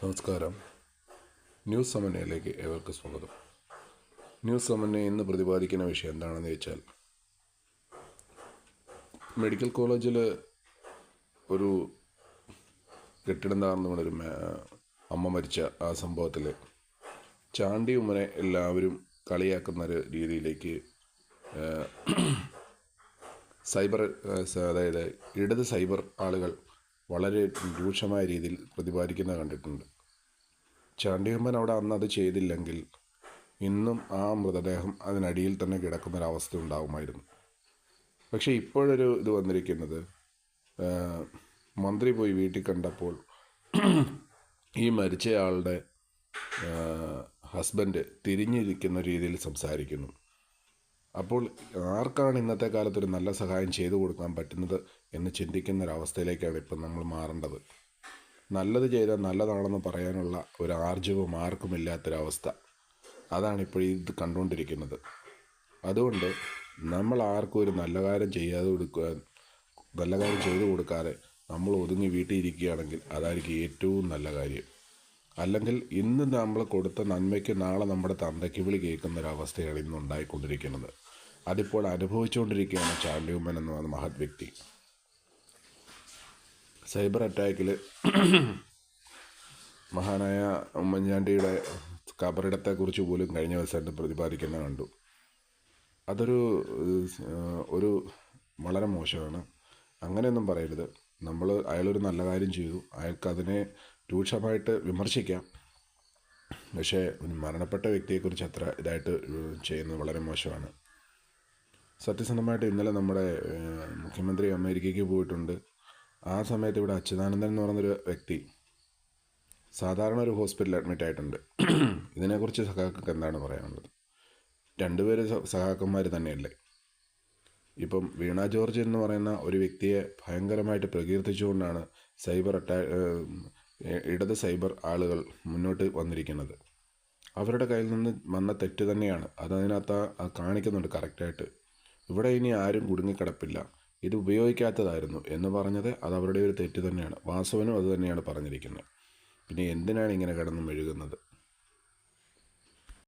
നമസ്കാരം. ന്യൂസ് സമന്വയയിലേക്ക് ഏവർക്കും സ്വാഗതം. ന്യൂസ് സമന്വയം ഇന്ന് പ്രതിപാദിക്കുന്ന വിഷയം എന്താണെന്ന് വെച്ചാൽ മെഡിക്കൽ കോളേജിൽ ഒരു കെട്ടിടം താർന്നു വീണൊരു അമ്മ മരിച്ച ആ സംഭവത്തിൽ ചാണ്ടി ഉമ്മനെ എല്ലാവരും കളിയാക്കുന്ന ഒരു രീതിയിലേക്ക് സൈബർ അതായത് ഇടത് സൈബർ ആളുകൾ വളരെ രൂക്ഷമായ രീതിയിൽ പ്രതിപാദിക്കുന്നത് കണ്ടിട്ടുണ്ട്. ചാണ്ടിയമ്മൻ അവിടെ അന്ന് അത് ചെയ്തില്ലെങ്കിൽ ഇന്നും ആ മൃതദേഹം അതിനടിയിൽ തന്നെ കിടക്കുന്നൊരവസ്ഥ ഉണ്ടാകുമായിരുന്നു പക്ഷേ ഇപ്പോഴൊരു ഇത് വന്നിരിക്കുന്നത് മന്ത്രി പോയി വീട്ടിൽ കണ്ടപ്പോൾ ഈ മരിച്ചയാളുടെ ഹസ്ബൻഡ് തിരിഞ്ഞിരിക്കുന്ന രീതിയിൽ സംസാരിക്കുന്നു. അപ്പോൾ ആർക്കാണ് ഇന്നത്തെ കാലത്ത് ഒരു നല്ല സഹായം ചെയ്തു കൊടുക്കാൻ പറ്റുന്നത് എന്ന് ചിന്തിക്കുന്ന ഒരവസ്ഥയിലേക്കാണ് ഇപ്പം നമ്മൾ മാറേണ്ടത്? നല്ലത് ചെയ്താൽ നല്ലതാണെന്ന് പറയാനുള്ള ഒരു ആർജവം ആർക്കുമില്ലാത്തൊരവസ്ഥ അതാണ് ഇപ്പോൾ ഇത് കണ്ടുകൊണ്ടിരിക്കുന്നത്. അതുകൊണ്ട് നമ്മൾ ആർക്കും ഒരു നല്ല കാര്യം ചെയ്യാതെ കൊടുക്കുക നല്ല കാര്യം ചെയ്തു കൊടുക്കാതെ നമ്മൾ ഒതുങ്ങി വീട്ടിൽ ഇരിക്കുകയാണെങ്കിൽ അതായിരിക്കും ഏറ്റവും നല്ല കാര്യം. അല്ലെങ്കിൽ ഇന്ന് നമ്മൾ കൊടുത്ത നന്മയ്ക്ക് നാളെ നമ്മുടെ തന്തയ്ക്ക് വിളി കേൾക്കുന്ന ഒരു അവസ്ഥയാണ് ഇന്ന് ഉണ്ടായിക്കൊണ്ടിരിക്കുന്നത്. അതിപ്പോൾ അനുഭവിച്ചുകൊണ്ടിരിക്കുകയാണ് ചാണ്ടിയുമ്മൻ എന്ന് പറയുന്ന മഹത് വ്യക്തി. സൈബർ അറ്റാക്കിൽ മഹാനായ ഉമ്മൻചാണ്ടിയുടെ കബറിടത്തെക്കുറിച്ച് പോലും കഴിഞ്ഞ ദിവസമായിട്ട് പ്രതിപാദിക്കുന്ന കണ്ടു. അതൊരു ഒരു വളരെ മോശമാണ്. അങ്ങനെയൊന്നും പറയരുത്. നമ്മൾ അയാളൊരു നല്ല കാര്യം ചെയ്തു. അയാൾക്ക് അതിനെ രൂക്ഷമായിട്ട് വിമർശിക്കാം. പക്ഷേ മരണപ്പെട്ട വ്യക്തിയെക്കുറിച്ച് അത്ര ഇതായിട്ട് ചെയ്യുന്നത് വളരെ മോശമാണ്. സത്യസന്ധമായിട്ട് ഇന്നലെ നമ്മുടെ മുഖ്യമന്ത്രി അമേരിക്കയ്ക്ക് പോയിട്ടുണ്ട്. ആ സമയത്ത് ഇവിടെ അച്യുതാനന്ദൻ എന്ന് പറയുന്നൊരു വ്യക്തി സാധാരണ ഒരു ഹോസ്പിറ്റലിൽ അഡ്മിറ്റ് ആയിട്ടുണ്ട്. ഇതിനെക്കുറിച്ച് സഖാക്കൾക്ക് എന്താണ് പറയാനുള്ളത്? രണ്ടുപേര് സഹാക്കന്മാർ തന്നെയല്ലേ? ഇപ്പം വീണ ജോർജ് എന്ന് പറയുന്ന ഒരു വ്യക്തിയെ ഭയങ്കരമായിട്ട് പ്രകീർത്തിച്ചുകൊണ്ടാണ് സൈബർ അറ്റാ ഇടത് സൈബർ ആളുകൾ മുന്നോട്ട് വന്നിരിക്കുന്നത്. അവരുടെ കയ്യിൽ നിന്ന് വന്ന തെറ്റ് തന്നെയാണ്. അത് അതിനകത്ത് ആ- ആ കാണിക്കുന്നുണ്ട് കറക്റ്റായിട്ട്. ഇവിടെ ഇനി ആരും കുടുങ്ങിക്കിടപ്പില്ല. ഇത് ഉപയോഗിക്കാത്തതായിരുന്നു എന്ന് പറഞ്ഞത് അത് അവരുടെ ഒരു തെറ്റ് തന്നെയാണ്. വാസവനും അത് തന്നെയാണ് പറഞ്ഞിരിക്കുന്നത്. പിന്നെ എന്തിനാണ് ഇങ്ങനെ കിടന്ന് മെഴുകുന്നത്?